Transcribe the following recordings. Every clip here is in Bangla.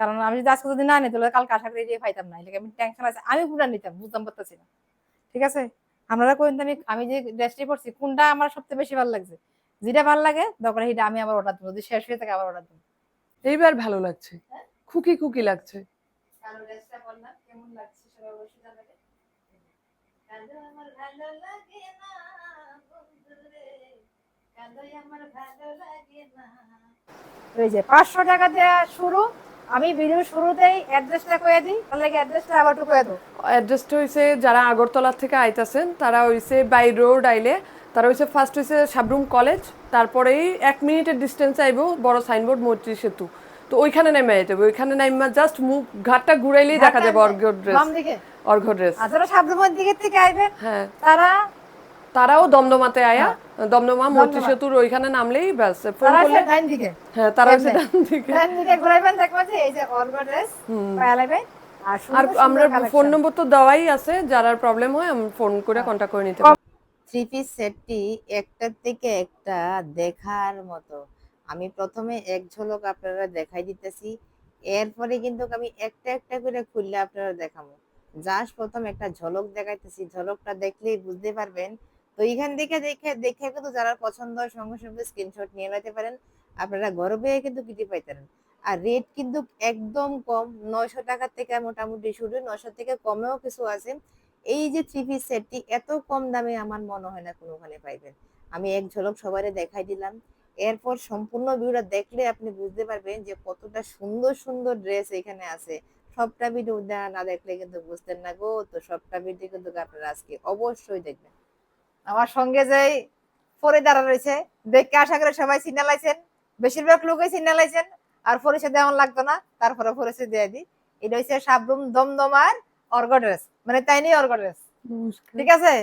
কারণ আমি যদি আজকে যদি না নিতে তাহলে কালকে আশা করি দিয়ে পাইতাম না। এলাকা আমি টেনশন আছে। আমি পুরা নিতাম বুঝতাম পারতেছি না। ঠিক আছে? আপনারা কোন আমি আমি যে ড্রেসটি পরছি কোনটা আমার সবচেয়ে বেশি ভালো লাগছে? যেটা ভালো লাগে দরকার সেটা আমি আবার অর্ডার দেবো। যদি শেষ হয়ে থাকে আবার অর্ডার দেবো। এইবার ভালো লাগছে। খুকি খুকি লাগছে। কালো ড্রেসটা বললাম কেমন লাগছে সবাই অবশ্যই জানাবে কালো আমার ভালো লাগে না বন্ধুরে। কালো আমার ভালো লাগে না। যে পাঁচশো টাকা দেওয়া শুরু আমি ভিডিও শুরুতেই অ্যাড্রেসটা কয়ে দিই তাহলে অ্যাড্রেসটা আবার একটু কয়ে দাও। অ্যাড্রেসটা হইছে যারা আগরতলা থেকে আইতাছেন তারা হইছে বাই রোড আইলে তারা হইছে ফার্স্ট হইছে সাবরুম কলেজ তারপরেই এক মিনিটের ডিস্টেন্স আইবো বড় সাইনবোর্ড মৈত্রী সেতু। তো ওইখানে নেমে আইতে হবে ওইখানে নাইমা জাস্ট মুখ ঘাটটা ঘুরাইলেই দেখা যাবে অর্ঘ ড্রেস বাম দিকে। অর্ঘ ড্রেস আর যারা সাবরুমের দিকে থেকে আইবেন হ্যাঁ। তারা তারাও দমদমাতে আয়া দমদমা মৈত্রী সেতুর ওইখানে নামলেই ব্যাস ফোন করলে আছে ডাইন দিকে। হ্যাঁ তারা এমনি। ডান দিকে। ডাইন দিকে ঘুরাইবেন দেখবেন যে এই যে অর্গ ড্রেস আর আমরা ফোন নম্বর তো দেওয়াই আছে যারা প্রবলেম হয় আমি ফোন করে কন্ট্যাক্ট করে নিতে পারি থ্রি পিস সেটটি একটার থেকে একটা দেখার মতো। আমি প্রথমে এক ঝলক আপনারা দেখাই দিতেছি। এরপরে কিন্তু আমি একটা একটা করে খুললে আপনারা দেখাবো। জাস্ট প্রথম একটা ঝলক দেখাইতেছি। ঝলকটা দেখলেই বুঝতে পারবেন তো এখান থেকে দেখে দেখে কিন্তু যারা পছন্দ হয় সঙ্গে সঙ্গে স্ক্রিনশট নিয়ে নিতে পারেন। আপনারা গর্বে কিন্তু কিনতে পাইতেন আর রেট কিন্তু একদম কম, নয়শো টাকা থেকে মোটামুটি শুরু, নয়শো থেকে কমেও কিছু আছে। এই যে থ্রি পিস সেটটি এত কম দামে আমার মনে হয় না কোনোখানে পাইবেন। আমি এক ঝলক সবারে দেখাই দিলাম। এরপর সম্পূর্ণ ভিডিওটা দেখলে আপনি বুঝতে পারবেন যে কতটা সুন্দর সুন্দর ড্রেস এখানে আছে। সবটা ভিডিও না দেখলে কিন্তু বুঝতেন না গো। তো সবটা ভিডিও কিন্তু আপনারা আজকে অবশ্যই দেখবেন। আমার সঙ্গে যে পরে দাঁড়া রয়েছে দেখে আশা করে সবাই সিগনালাইছেন বেশিরভাগ লোকই সিগনালাইছেন আর পরিচয় দেওয়া লাগতো না তারপরে পরিচয় দিয়ে দিই। এটা হচ্ছে সাবরুম দমদমার অর্গ ড্রেস মানে তাই নেই অর্গ ড্রেস। ঠিক আছে?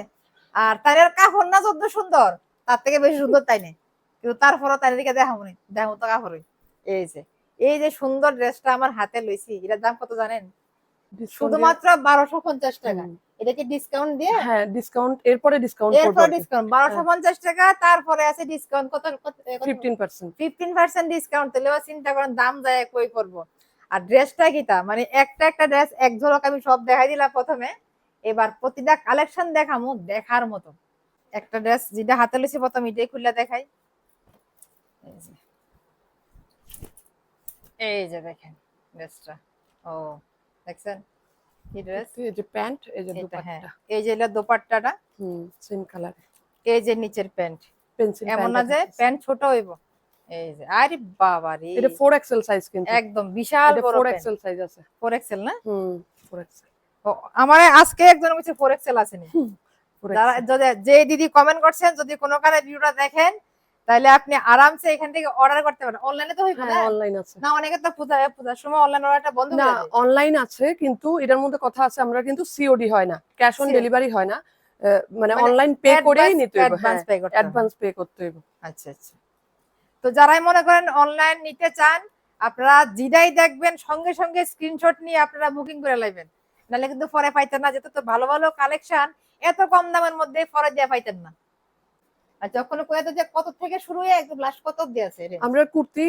আর তাইনের কাপড় না যত সুন্দর তার থেকে বেশি সুন্দর তাই নেই কিন্তু তারপরে তাই দিকে দেখাবো নি দেখাবো তো কাপড়ই। এই যে এই যে সুন্দর ড্রেসটা আমার হাতে লইছি এটার দাম কত জানেন? শুধুমাত্র বারোশো পঞ্চাশ টাকা। এটাকে ডিসকাউন্ট দিয়ে হ্যাঁ ডিসকাউন্ট এরপরে ডিসকাউন্ট এরপর ডিসকাউন্ট বারোশো পঞ্চাশ টাকা তারপরে আছে ডিসকাউন্ট কত fifteen percent fifteen percent discount তাহলে চিন্তা করেন দাম যায় কই করব। আর ড্রেসটা কি তা? মানে একটা একটা ড্রেস এক ঝলক আমি সব দেখাই দিলাম প্রথমে। এবার প্রতিটা কালেকশন দেখামু দেখার মতো। একটা ড্রেস যেটা হাতে লইছি প্রথম এটাই খুললে দেখাই। এই যে। এই যে দেখেন ড্রেসটা ও। দেখছেন? কি ড্রেস এই যে প্যান্ট এই যে হ্যাঁ। এই যে হলো দোপাট্টাটা। হুম সেম কালার এই যে নিচের প্যান্ট। পেন্সিল এমন না যে প্যান্ট ছোট হইব। এই যে আরে বাবা রে। এটা 4 এক্সেল সাইজ কিন্তু। একদম বিশাল বড় 4 এক্সেল সাইজ আছে। ফোর এক্সেল না? হুম 4 এক্সেল ও, আমার আজকে একজন বলছে ফোর এক্সেল আসেনি। যারা যে দিদি কমেন্ট করছেন যদি কোনো কারণে ভিডিওটা দেখেন তাহলে আপনি আরামসে এখান থেকে অর্ডার করতে পারেন। অনলাইনে তো হইবে না? হ্যাঁ অনলাইন আছে। না অনেকে তো পূজা পূজার সময় অনলাইন অর্ডারটা বন্ধ না অনলাইন আছে কিন্তু এটার মধ্যে কথা আছে আমরা কিন্তু সিওডি হয় না। ক্যাশ অন ডেলিভারি হয় না। মানে মানে অনলাইন পে করেই নিতে হবে। অ্যাডভান্স পে করতে হবে আচ্ছা আচ্ছা। তো যারাই মনে করেন অনলাইন নিতে চান আপনারা যেটাই দেখবেন সঙ্গে সঙ্গে স্ক্রিনশট নিয়ে আপনারা বুকিং করে লাইবেন। নাহলে কিন্তু পরে পাইতেন না যেহেতু তো ভালো ভালো কালেকশন এত কম দামের মধ্যে পরে দিয়ে পাইতেন না। আর যখন কয়ে যে কত থেকে শুরু হয়ে একদম লাস্ট কত দিয়ে আছে আমরা কুর্তি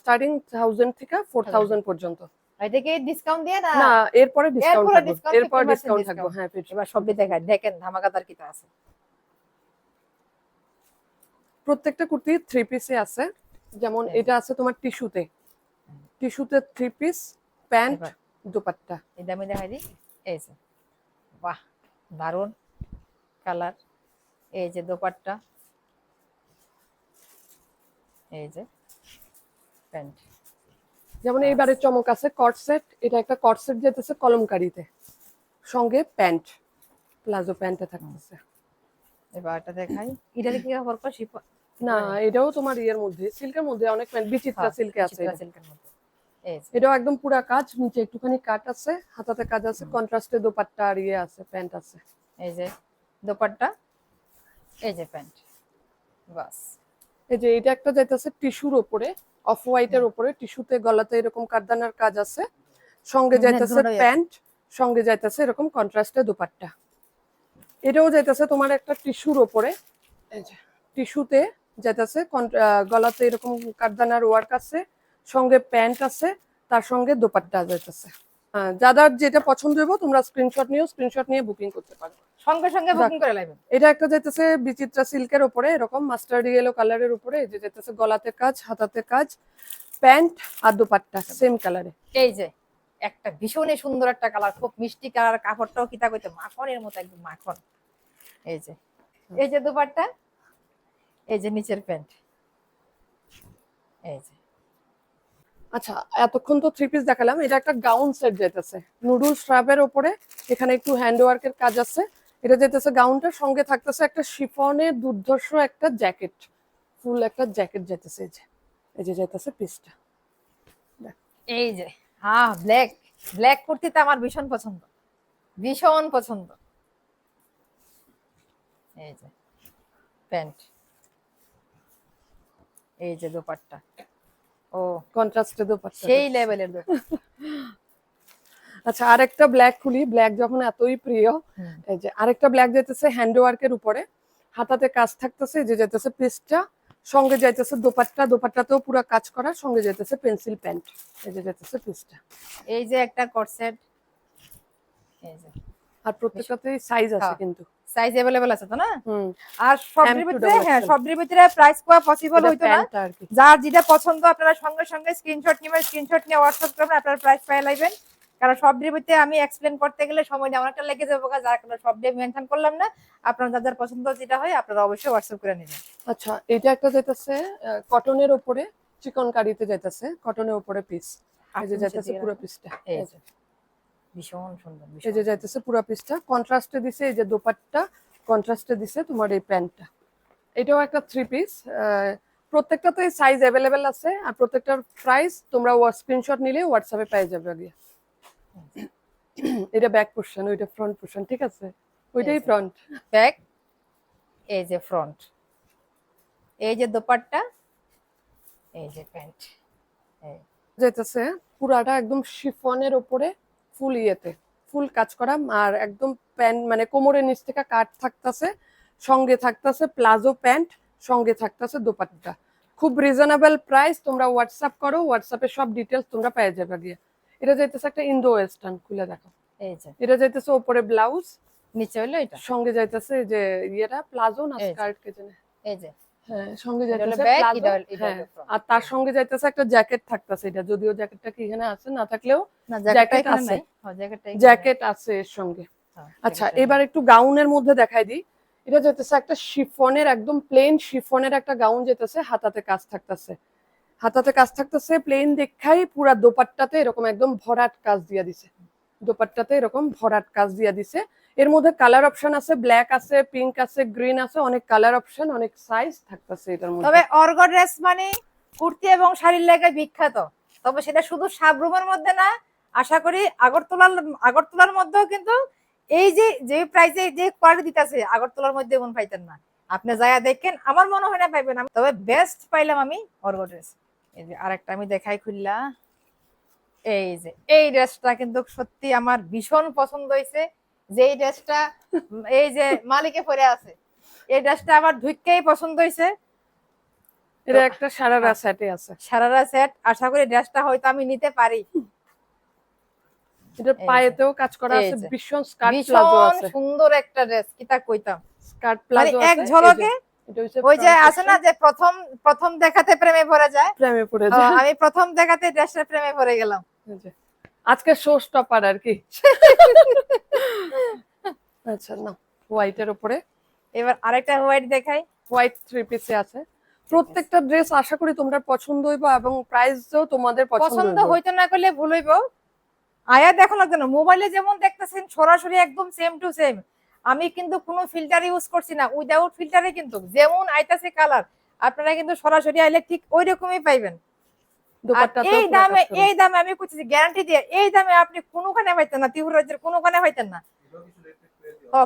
স্টার্টিং 1000 থেকে 4000 পর্যন্ত। ডিসকাউন্ট দিয়ে না? না এরপরে ডিসকাউন্ট থাকবে। discount, এরপর 50% ডিসকাউন্ট থাকবে। হ্যাঁ এবার সবই দেখায় দেখেন ধামাকাদার কিটা আছে। প্রত্যেকটা কুর্তি থ্রি পিসে আছে। যেমন হ্যাঁ। এটা আছে তোমার টিস্যুতে টিস্যুতে থ্রি পিস প্যান্ট দুপাট্টা। এটা আমি দেখাই দিই এই যে। বাহ দারুণ কালার এই যে দোপাট্টা। এই যে প্যান্ট। যেমন এইবারে চমক আছে কট সেট এটা একটা কট সেট যেতেছে কলমকারিতে। সঙ্গে প্যান্ট প্লাজো প্যান্টে থাকতেছে। এবার এটা দেখাই। এটা কি কো শিপ না এটাও তোমার ইয়ের মধ্যে সিল্কের মধ্যে অনেক প্যান্ট বিচিত্রা সিল্কে আছে সিল্কের মধ্যে। এই এটাও একদম পুরা কাজ নিচে একটুখানি কাট আছে হাতাতে কাজ আছে কন্ট্রাস্টে দোপাট্টা আর ইয়ে আছে প্যান্ট আছে। এই যে দোপাট্টা এই যে প্যান্ট। বাস। এই যে এটা একটা যাইতেছে টিস্যুর ওপরে অফ হোয়াইটের ওপরে টিস্যুতে গলাতে এরকম কারদানার কাজ আছে। সঙ্গে যাইতেছে প্যান্ট সঙ্গে যাইতেছে এরকম কন্ট্রাস্টে দোপাট্টা। এটাও যাইতেছে তোমার একটা টিস্যুর ওপরে। টিস্যুতে যাইতেছে গলাতে এরকম কারদানার ওয়ার্ক আছে সঙ্গে প্যান্ট আছে তার সঙ্গে দোপাট্টা যাইতেছে। যাদের যেটা পছন্দ হইব তোমরা স্ক্রিনশট নিও স্ক্রিনশট নিয়ে বুকিং করতে পারো। সঙ্গে সঙ্গে বুকিং করে লাইবেন এটা একটা যাইতেছে বিচিত্রা সিল্কের উপরে এরকম মাস্টার্ড ইয়েলো কালারের উপরে যে যাইতেছে গলাতে কাজ হাতাতে কাজ প্যান্ট আর দুপাট্টা সেম কালারে এই যে একটা ভীষণই সুন্দর একটা কালার খুব মিষ্টি কালার কাপড়টাও কিতা কইতে মাখনের মতো একদম মাখন। এই যে এই যে দুপাট্টা এই যে নিচের প্যান্ট। এই যে। আচ্ছা এতক্ষণ তো থ্রি পিস দেখালাম এটা একটা গাউন সেট যাইতেছে। নুডল স্ট্রাপের উপরে এখানে একটু হ্যান্ড ওয়ার্কের কাজ আছে। এটা যাইতেছে গাউনটার সঙ্গে থাকতেছে একটা শিফনের দুর্ধর্ষ একটা জ্যাকেট ফুল একটা জ্যাকেট যাইতেছে এই যে এই যে যাইতেছে পিসটা এই যে হ্যাঁ ব্ল্যাক ব্ল্যাক কুর্তিটা আমার ভীষণ পছন্দ ভীষণ পছন্দ। এই যে প্যান্ট। এই যে দোপাট্টা। ও কন্ট্রাস্টে দোপাট্টা সেই লেভেলের দোপাট্টা। আচ্ছা আরেকটা ব্ল্যাক খুলি ব্ল্যাক যখন এতই প্রিয় হুম। এই যে আরেকটা ব্ল্যাক যাইতেছে হ্যান্ড ওয়ার্কের উপরে হাতাতে কাজ থাকতেছে এই যে যাইতেছে পিসটা সঙ্গে যাইতেছে দোপাট্টা দোপাট্টাতেও পুরো কাজ করা সঙ্গে যাইতেছে পেন্সিল প্যান্ট এই যে যাইতেছে পিসটা এই যে একটা কটসেট এই যে আর প্রত্যেকটাতেই সাইজ আছে হ্যাঁ। কিন্তু সাইজ अवेलेबल আছে তো না হুম আর সবটির M to ভিতরে double হ্যাঁ XL সবটির ভিতরে প্রাইস পাওয়া পসিবল এটা হইতো না প্যান্টটা আর কি যার যেটা পছন্দ আপনারা সঙ্গে সঙ্গে স্ক্রিনশট নেবেন স্ক্রিনশট নিয়ে হোয়াটসঅ্যাপ করবেন আপনারা প্রাইস পেয়ে লাইবেন কারণ সবটির ভিতরে আমি এক্সপ্লেন করতে গেলে সময়টা অনেকটা লেগে যাবে যার কারণে সব দিয়ে মেনশন করলাম না। আপনারা যার যার পছন্দ যেটা হয় আপনারা অবশ্যই হোয়াটসঅ্যাপ করে নেবেন। আচ্ছা এটা একটা যাইতেছে কটনের উপরে চিকন কারিতে যাইতেছে কটনের উপরে পিস এই যে যাইতেছে পুরো পিসটা এই যে। ভীষণ সুন্দর এই যে যাইতেছে পুরো পিসটা কন্ট্রাস্টে দিছে এই যে দোপাট্টা কন্ট্রাস্টে দিছে তোমার এই প্যান্টটা এটাও একটা থ্রি পিস প্রত্যেকটাতে সাইজ অ্যাভেলেবেল আছে আর প্রত্যেকটার প্রাইস তোমরা স্ক্রিনশট নিলে হোয়াটসঅ্যাপে পেয়ে যাবে আগে। এটা ব্যাক পোর্শন ওইটা ফ্রন্ট পোর্শন ঠিক আছে? ওইটাই। ফ্রন্ট ব্যাক এই যে ফ্রন্ট এই যে দোপাট্টা এই যে প্যান্ট যাইতেছে পুরাটা একদম শিফনের উপরে ফুল ইয়েতে। ফুল কাজ করা আর একদম প্যান্ট মানে কোমরের নিচ থেকে কাট থাকতেছে সঙ্গে থাকতেছে প্লাজো প্যান্ট সঙ্গে থাকতেছে দোপাট্টা। খুব রিজনেবল প্রাইস তোমরা হোয়াটসঅ্যাপ করো হোয়াটসঅ্যাপে সব ডিটেলস তোমরা পেয়ে যাবে গিয়ে। এটা যাইতেছে একটা ইন্দো ওয়েস্টার্ন খুলে দেখো। এই যে। এটা যাইতেছে উপরে ব্লাউজ নিচে হলো এটা? সঙ্গে যাইতেছে যে ইয়েটা প্লাজো না স্কার্ট কে জানে? এই যে। হ্যাঁ সঙ্গে যাইতেছে হ্যাঁ। আর তার সঙ্গে যাইতেছে একটা জ্যাকেট থাকতেছে এটা যদিও জ্যাকেটটা কি এখানে আছে না থাকলেও জ্যাকেট আছে। জ্যাকেট আছে এর সঙ্গে। হ্যাঁ, আচ্ছা এবার একটু গাউনের মধ্যে দেখাই দিই। এটা যেতেছে একটা শিফনের একদম প্লেন শিফনের একটা গাউন যেতেছে হাতাতে কাজ থাকতেছে। হাতাতে কাজ থাকতেছে প্লেন দেখাই পুরা দোপাট্টাতে এরকম একদম ভরাট কাজ দিয়ে দিছে। দোপাট্টাতে এরকম ভরাট কাজ দিয়ে দিছে। এর মধ্যে কালার অপশন আছে ব্ল্যাক আছে পিঙ্ক আছে গ্রিন আছে, অনেক কালার অপশন অনেক সাইজ থাকতেছে এটার মধ্যে। তবে অর্গ ড্রেস মানে কুর্তি এবং শাড়ির লেগে বিখ্যাত। তবে সেটা শুধু সাবরুমের মধ্যে না, আশা করি আগরতলার আগরতলার মধ্যেও কিন্তু এই যে যে প্রাইসে যে কোয়ালিটি দিতেছে, আগরতলার মধ্যে এমন পাইতেন না। আপনি যায়া দেখেন, আমার মনে হয় না পাইবেন তবে বেস্ট পাইলাম আমি অর্গ ড্রেস। এই যে আরেকটা আমি দেখাই খুললা। এই যে এই ড্রেসটা কিন্তু সত্যি আমার ভীষণ পছন্দ হয়েছে যে এই ড্রেসটা এই যে মালিকে পরে আছে এই ড্রেসটা আমার ঢুককেই পছন্দ হয়েছে এটা একটা সারারা সেটে আছে। সারারা সেট আশা করি ড্রেসটা হয়তো আমি নিতে পারি। এটা পায়েতেও কাজ করা আছে ভীষণ স্কার্ট প্লাজো আছে। সুন্দর একটা ড্রেস কিতা কইতাম। স্কার্ট মানে প্লাজো এক ঝলকে ওই যে আছে না যে প্রথম প্রথম দেখাতে প্রেমে পড়ে যায়? প্রেমে পড়ে যায়। আমি প্রথম দেখাতে ড্রেসটা প্রেমে পড়ে গেলাম। আজকে শো স্টপার আর কি। আচ্ছা না। হোয়াইটের উপরে। এবার আরেকটা হোয়াইট দেখাই। হোয়াইট থ্রি পিসে আছে। প্রত্যেকটা ড্রেস আশা করি তোমরা পছন্দ হইবা এবং প্রাইসও তোমাদের পছন্দ হইতো না করলে ভুল হইব। আয়া দেখো না মোবাইলে যেমন দেখতেছেন সরাসরি একদম সেম টু সেম আমি কিন্তু কোনো ফিল্টার ইউজ করছি না উইদাউট ফিল্টারে কিন্তু যেমন আইতাছে কালার আপনারা কিন্তু সরাসরি আইলে ঠিক ওই রকমই পাইবেন এই দামে এই দামে আমি করছি গ্যারান্টি দিয়ে এই দামে আপনি কোনোখানে পাইতেন না ত্রিপুরা রাজ্যের কোনোখানে পাইতেন না।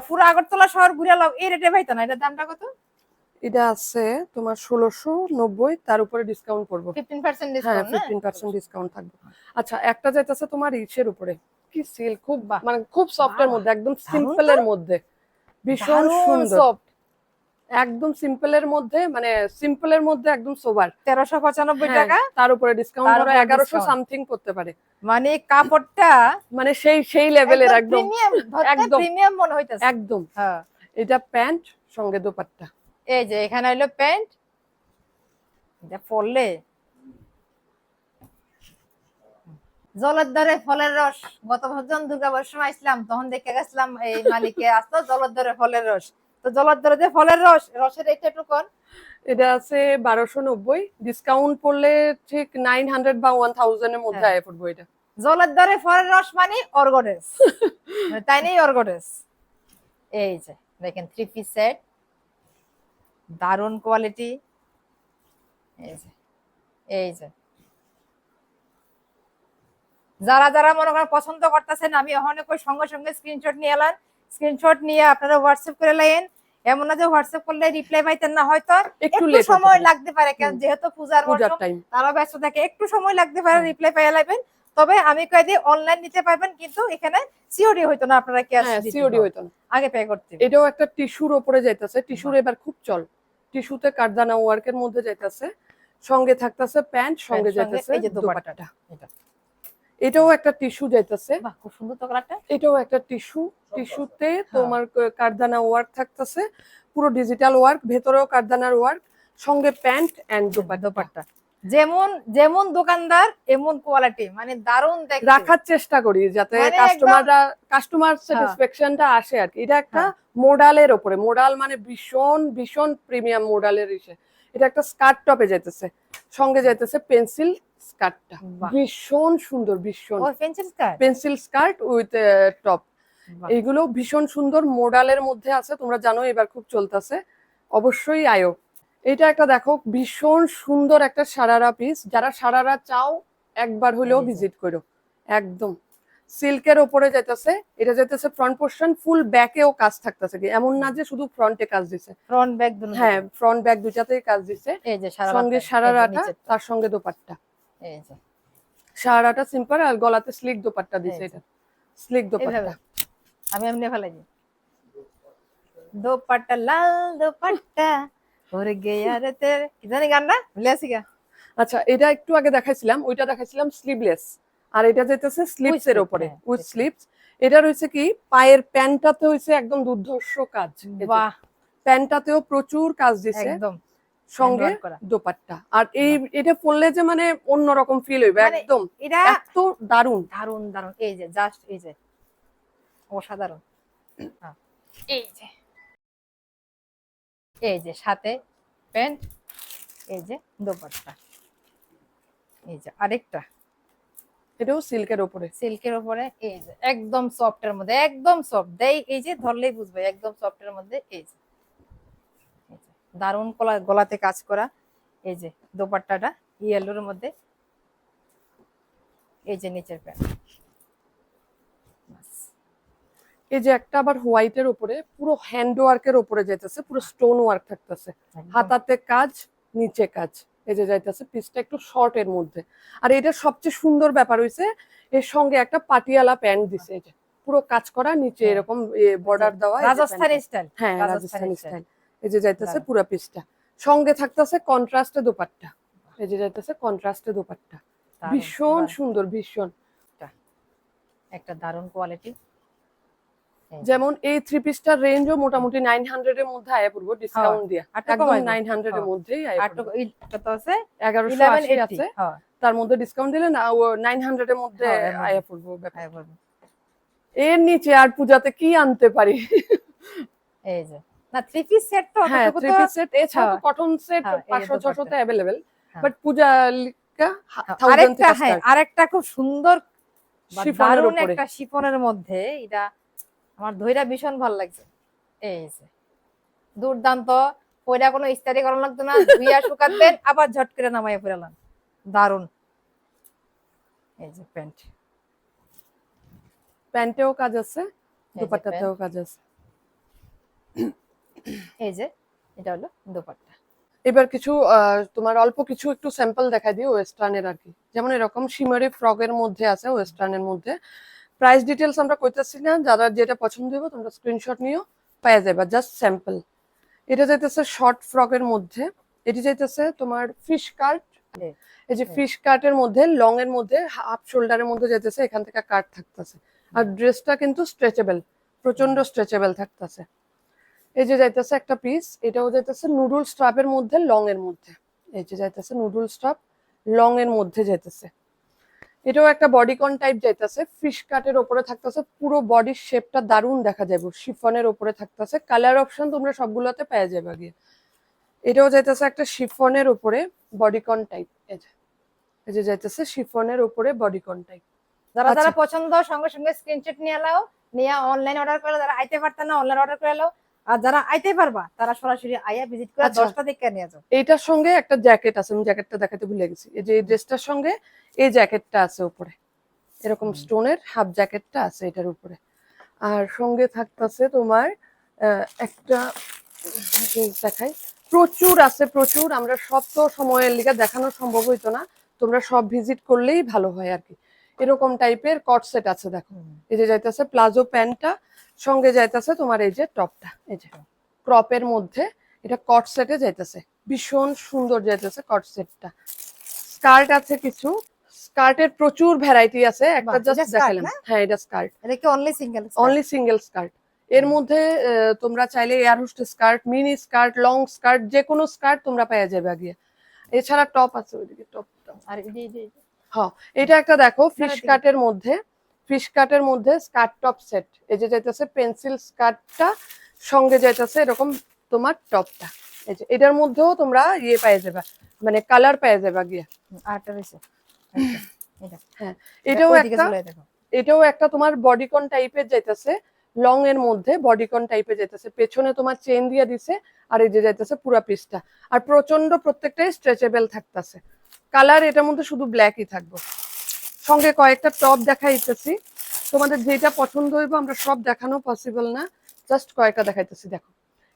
পুরো আগরতলা শহর ঘুরে লাও এই রেটে পাইতেন না এটার দামটা কত? এটা আছে তোমার ষোলোশো নব্বই তার উপরে ডিসকাউন্ট করব। ফিফটিন পার্সেন্ট ডিসকাউন্ট না? ফিফটিন পার্সেন্ট ডিসকাউন্ট থাকবে। আচ্ছা একটা যাইতেছে তোমার ইসের উপরে। কি সিল খুব। মানে খুব সফট এর মধ্যে একদম সিম্পল এর মধ্যে। ভীষণ সুন্দর। soft। একদম সিম্পলের মধ্যে মানে সিম্পলের মধ্যে একদম সোবার তেরোশো পঁচানব্বই টাকা? তার উপরে ডিসকাউন্ট ধরো এগারোশো সামথিং করতে পারে। মানে কাপড়টা মানে সেই সেই লেভেলের একদম একদম। প্রিমিয়াম মনে হইতেছে। একদম। হ্যাঁ। এটা প্যান্ট সঙ্গে দোপাট্টা। এই যে এখানে হলো প্যান্ট। এটা পরলে জলের দরে ফলের রস। গত যখন দুর্গাপুরের সময় আসলাম তখন দেখে গেছিলাম এই মালিকে আসতো জলের দরে ফলের রস। তো জলের দরে যে ফলের রস রসের এইটা একটু কর এটা আছে বারোশো নব্বই। ডিসকাউন্ট পড়লে ঠিক নাইন হান্ড্রেড বা ওয়ান থাউজেন্ডের মধ্যে হ্যাঁ। আয় পড়ব এটা। জলের দরে ফলের রস মানে অর্গোডেস। তাই নেই অর্গোডেস। এই যে দেখেন থ্রি পিস সেট দারুণ কোয়ালিটি এই যে এই যে। যারা যারা মনে করেন পছন্দ করতেছেন আমি কই সঙ্গে সঙ্গে স্ক্রিনশট নিয়ে এলাম। স্ক্রিনশট নিয়ে আপনারা হোয়াটসঅ্যাপ করে লাইন এমন না যে হোয়াটসঅ্যাপ করলে রিপ্লাই পাইতেন না হয়তো একটু সময় লাগতে পারে কারণ যেহেতু পূজার তারা ব্যস্ত থাকে একটু সময় লাগতে পারে রিপ্লাই পাইয়া লাগবেন তবে আমি কয়ে দিই অনলাইন নিতে পারবেন কিন্তু এখানে সিওডি হইতো না আপনারা ক্যাশ সিওডি হইতো না। আগে পে করতে এটাও একটা টিস্যুর ওপরে যাইতেছে। টিস্যুর এবার খুব চল। টিস্যুতে কারদানা ওয়ার্কের মধ্যে যাইতেছে সঙ্গে থাকতেছে প্যান্ট সঙ্গে সঙ্গে যাইতেছে এই যে দোপাট্টাটা, এটা। এটাও একটা টিস্যু যাইতেছে। খুব সুন্দর তো কালারটা এটাও একটা টিস্যু। টিস্যুতে তোমার কারদানা ওয়ার্ক থাকতেছে। পুরো ডিজিটাল ওয়ার্ক ভেতরেও কারদানার ওয়ার্ক সঙ্গে প্যান্ট এন্ড দোপাট্টা। দোপাট্টা। যেমন যেমন দোকানদার এমন কোয়ালিটি মানে দারুণ রাখার চেষ্টা করি যাতে কাস্টমাররা কাস্টমার স্যাটিসফ্যাকশনটা আসে আর কি। এটা একটা মোডালের ওপরে মোডাল মানে ভীষণ ভীষণ প্রিমিয়াম মোডালের ইসে। এটা একটা স্কার্ট টপে যাইতেছে সঙ্গে যাইতেছে পেন্সিল স্কার্টটা। ভীষণ সুন্দর ভীষণ। Pencil skirt? Pencil skirt with top. এইগুলো ভীষণ সুন্দর মোডালের মধ্যে আছে তোমরা জানো এবার খুব চলতেছে। অবশ্যই আয়ো। এটা একটা দেখো ভীষণ সুন্দর একটা সারারা পিস। যারা সারারা চাও একবার হলেও ভিজিট করো। একদম। সিল্কের ওপরে যাইতেছে এটা যাইতেছে ফ্রন্ট পোর্শন ফুল ব্যাকেও কাজ থাকতেছে এমন না যে শুধু ফ্রন্টে কাজ দিছে। ফ্রন্ট ব্যাক দুটো হ্যাঁ ফ্রন্ট ব্যাক দুটাতেই কাজ দিছে। এই যে সঙ্গে সারারাটা তার সঙ্গে দোপাট্টা। এই যে। সারারাটা সিম্পল আর গলাতে স্লিক দোপাট্টা দিছে এটা। স্লিক দোপাট্টা। আমি এমনি ফেলাই দিই। দোপাট্টা লাল দোপাট্টা ওরে গেয়া রে তেরে। কি জানি গানটা? ভুলে গা। আচ্ছা এটা একটু আগে দেখাইছিলাম ওইটা দেখাইছিলাম স্লিভলেস আর এটা যেতেছে স্লিপস এর উপরে হ্যাঁ, উইথ স্লিপস এটা রয়েছে কি? পায়ের প্যান্টটাতে হয়েছে একদম দুর্ধর্ষ কাজ বাহ। প্যান্টটাতেও প্রচুর কাজ দিছে। একদম। সঙ্গে দোপাট্টা। আর এই এটা পরলে যে মানে অন্যরকম ফিল হইবে মানে একদম। এটা এত দারুণ। দারুণ দারুণ এই যে জাস্ট এই যে। অসাধারণ। হ্যাঁ, এই যে। এই যে সাথে প্যান্ট এই যে দোপাট্টা। এই যে আরেকটা। এটাও সিল্কের উপরে সিল্কের উপরে এই যে একদম সফটের মধ্যে একদম সফট দেই এই যে ধরলেই বুঝবে একদম সফটের মধ্যে এই যে। দারুণ গলা গলাতে কাজ করা এই যে দোপাট্টাটা ইয়েলোর মধ্যে। এই যে নিচের প্যান্ট। এই যে একটা আবার হোয়াইটের উপরে পুরো হ্যান্ড ওয়ার্কের উপরে যাইতেছে পুরো স্টোন ওয়ার্ক থাকতেছে। হাতাতে কাজ নিচে কাজ। এই যে যাইতেছে পিসটা একটু শর্ট এর মধ্যে। আর এটা সবচেয়ে সুন্দর ব্যাপার হইছে এর সঙ্গে একটা পাটিয়ালা প্যান্ট দিছে পুরো কাজ করা নিচে হ্যাঁ। এরকম বর্ডার দেওয়া এই রাজস্থানি স্টাইল হ্যাঁ রাজস্থানি স্টাইল এই যে যাইতেছে। পুরো পিসটা সঙ্গে থাকতেছে কন্ট্রাস্টে দোপাট্টা। এই যে যাইতেছে কন্ট্রাস্টে দোপাট্টা। ভীষণ সুন্দর ভীষণ। একটা দারুণ কোয়ালিটি যেমন এই থ্রি পিসটার রেঞ্জও মোটামুটি নাইন হান্ড্রেড এর মধ্যে আয়া পড়ব ডিসকাউন্ট দিয়ে একদম। নাইন হান্ড্রেড এর হ্যাঁ। মধ্যেই তো আছে এগারোশো আছে তার মধ্যে ডিসকাউন্ট দিলে না নাইন হান্ড্রেড এর মধ্যে হ্যাঁ। আয়া পড়ব এর নিচে আর পূজাতে কি আনতে পারি এই যে না থ্রি পিস সেট তো হ্যাঁ থ্রি পিস সেট এছাড়া তো হ্যাঁ। কটন সেট হ্যাঁ, এই পাঁচশো দোপাট্টা। ছশোতে অ্যাভেলেবেল হ্যাঁ। বাট পূজা লিকা হ্যাঁ, থাউজেন্ড আরেকটা থেকে হ্যাঁ আরেকটা খুব সুন্দর শিফনের উপরে। একটা শিফনের মধ্যে এটা আমার ধইরা ভীষণ ভালো লাগছে। এই যে দুর্দান্ত পয়লা কোনো ইস্তারি করানো লাগতো না ধুইয়া শুকাতেন আবার ঝট করে নামাইয়া ফেরালাম দারুণ। এই যে প্যান্ট। প্যান্টেও কাজ আছে দোপাট্টাতেও কাজ আছে। এই যে এটা হলো দোপাট্টা। এবার কিছু তোমার অল্প কিছু একটু স্যাম্পল দেখাই দিই ওয়েস্টার্নের আর কি। যেমন এরকম শিমারি ফ্রকের মধ্যে আছে ওয়েস্টার্নের মধ্যে। প্রাইস ডিটেলস আমরা কইতেছি না যারা যেটা পছন্দ হবে তোমরা স্ক্রিনশট নিও পেয়ে যাবে জাস্ট স্যাম্পল এটা যাইতেছে শর্ট ফ্রকের মধ্যে এটি যাইতেছে তোমার ফিশ কাট এই যে। ফিশ কাটের মধ্যে লং এর মধ্যে হাফ শোল্ডারের মধ্যে যাইতেছে এখান থেকে কাট থাকতেছে। আর ড্রেসটা কিন্তু স্ট্রেচেবল প্রচণ্ড স্ট্রেচেবল থাকতেছে। এই যে যাইতেছে একটা পিস এটাও যাইতেছে নুডল স্ট্রাপের মধ্যে লং এর মধ্যে। এই যে যাইতেছে নুডল স্ট্রাপ লং এর মধ্যে যাইতেছে। এটাও একটা বডিকন টাইপ যাইতেছে ফিশ কাটের ওপরে থাকতেছে পুরো বডির শেপটা দারুণ দেখা যাবে শিফনের ওপরে থাকতেছে কালার অপশন তোমরা সবগুলোতে পেয়ে যাবে গিয়ে এটাও যাইতেছে একটা শিফনের উপরে বডিকন টাইপ এই যে। যাইতেছে শিফনের উপরে বডিকন টাইপ যারা আচ্ছা। যারা পছন্দ সঙ্গে সঙ্গে স্ক্রিনশট নিয়ে নাও নিয়ে অনলাইন অর্ডার করে যারা আইতে পারতেন না অনলাইন অর্ডার করে নাও। আর যারা আইতে পারবা তারা সরাসরি আইয়া ভিজিট করে আচ্ছা। দশটা দেখে নিয়ে যাও। এইটার সঙ্গে একটা জ্যাকেট আছে আমি জ্যাকেটটা দেখাতে ভুলে গেছি। এই যে এই ড্রেসটার সঙ্গে এই জ্যাকেটটা আছে উপরে। এরকম স্টোনের হাফ জ্যাকেটটা আছে এটার উপরে। আর সঙ্গে থাকতেছে তোমার একটা দেখাই? প্রচুর আছে প্রচুর। আমরা সব তো সময়ের লিগে দেখানো সম্ভব হইতো না। তোমরা সব ভিজিট করলেই ভালো হয় আর কি। এরকম টাইপের কট সেট আছে দেখো। এই যে যাইতেছে প্লাজো প্যান্টটা সঙ্গে যাইতেছে তোমার এই যে টপটা এই যে ক্রপের মধ্যে এটা কট সেটে যাইতেছে। ভীষণ সুন্দর যাইতেছে কট সেটটা স্কার্ট আছে কিছু স্কার্টের প্রচুর ভ্যারাইটি আছে একটা জাস্ট দেখালাম। হ্যাঁ এটা স্কার্ট এটা কি only single only single skirt এর মধ্যে তোমরা চাইলে air hostess skirt mini skirt long skirt যে কোনো স্কার্ট তোমরা পেয়ে যাবে আগে এছাড়া টপ আছে ওইদিকে টপ আর হ্যাঁ এটা একটা দেখো ফিশ কাটের মধ্যে। ফিশ কাটের মধ্যে স্কার্ট টপ সেট। এই যে যাইতেছে পেন্সিল স্কার্টটা সঙ্গে যাইতেছে এরকম তোমার টপটা। এই যে এটার মধ্যেও তোমরা ইয়ে পেয়ে যাবে মানে কালার পেয়ে যাবে গিয়ে। আরেকটা রয়েছে। এটা এটাও একটা এটাও একটা তোমার বডিকন টাইপের যাইতেছে লং এর মধ্যে বডিকন টাইপের যাইতেছে। পেছনে তোমার চেন দিয়ে দিছে আর এই যে যাইতেছে পুরা পিসটা আর প্রচণ্ড প্রত্যেকটাই স্ট্রেচেবল থাকতেছে। কালার এটার মধ্যে শুধু ব্ল্যাকই থাকবে। সঙ্গে কয়েকটা টপ দেখাইতেছি। তোমাদের যেটা পছন্দ হইব আমরা সব দেখানো পসিবল না জাস্ট কয়েকটা দেখাইতেছি দেখো।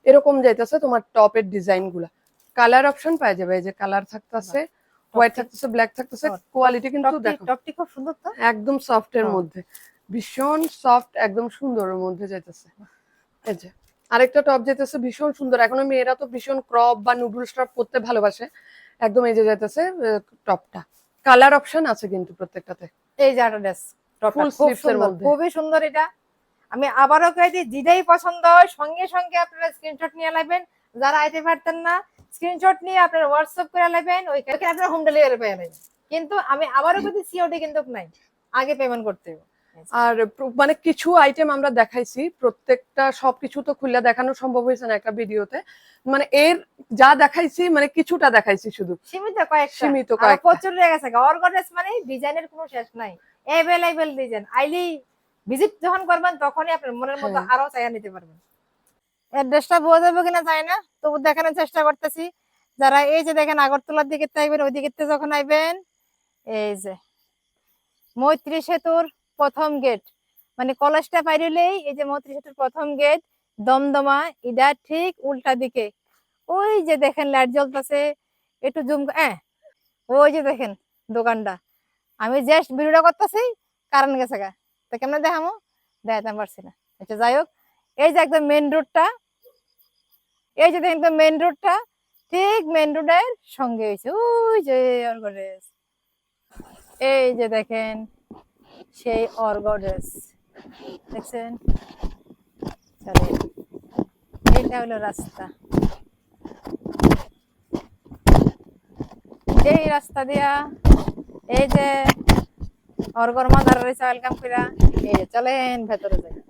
এরকম যাইতেছে তোমার টপের ডিজাইনগুলা। কালার অপশন পাওয়া যাবে এই যে কালার থাকতেছে হোয়াইট থাকতেছে ব্ল্যাক থাকতেছে কোয়ালিটি কিন্তু দেখো। টপটি খুব সুন্দর তো? একদম সফট এর হ্যাঁ। মধ্যে। ভীষণ সফট একদম সুন্দরের মধ্যে যাইতেছে। এই যে আরেকটা টপ যেতেছে ভীষণ সুন্দর। এখনও মেয়েরা তো ভীষণ ক্রপ বা নুডলস টপ পরতে ভালোবাসে। একদম এই যে যাইতেছে টপটা কালার অপশন আছে কিন্তু প্রত্যেকটাতে। এই যে একটা ড্রেস খুবই সুন্দর এটা। আমি আবারও কয়ে দিই যেটাই পছন্দ হয় সঙ্গে সঙ্গে আপনারা স্ক্রিনশট নিয়ে নেবেন। যারা আইতে পারতেন না স্ক্রিনশট নিয়ে আপনারা হোয়াটসঅ্যাপ করে নেবেন ওইখানে আপনারা হোম ডেলিভারি পেয়ে নেবেন কিন্তু আমি আবারও যদি সিওডি কিন্তু নাই। আগে পেমেন্ট করতে হবে আর মানে কিছু আইটেম আমরা দেখাইছি প্রত্যেকটা সবকিছু তো খুলে দেখানো সম্ভব হয়েছে না একটা ভিডিওতে। মানে এর যা দেখাইছি মানে কিছুটা দেখাইছি শুধু। সীমিত কয়েক সীমিত আরও কয়েকটা। প্রচুর রয়ে গেছে অর্গানাইজ মানে ডিজাইনের কোনো শেষ নাই। অ্যাভেলেবেল ডিজাইন আইলি ভিজিট যখন করবেন তখনই আপনার মনের মতো হ্যাঁ। আরও চাইয়া নিতে পারবেন। অ্যাড্রেসটা বোঝা যাবে কিনা যায় না। তবু দেখানোর চেষ্টা করতেছি। যারা এই যে দেখেন আগরতলার দিকে আইবেন ওই দিকে যখন আইবেন এই যে মৈত্রী সেতুর প্রথম গেট মানে কলেজটা পাইলেই এই যে মৈত্রী সেতুর প্রথম গেট দমদমা এটা ঠিক উল্টা দিকে। ওই যে দেখেন লাইট জ্বলতেছে, একটু জুম হ্যাঁ ওই যে দেখেন দোকানটা। আমি জাস্ট ভিডিওটা করতেছি কারণ গেছে গা। তো কেমন দেখামো? দেখাতে পারছি না। আচ্ছা যাই হোক, এই যে একদম মেন রোডটা এই যে দেখেন একদম মেন রোডটা ঠিক মেন রোডের সঙ্গে হয়েছে। ওই যে, এই যে দেখেন সেই অর্গড্রেস দেখছেন? এটা হলো রাস্তা। এই রাস্তা দিয়া এই যে অর্গর মাদার রয়েছে ওয়েলকাম করা এই যে চলেন ভেতরে যাই।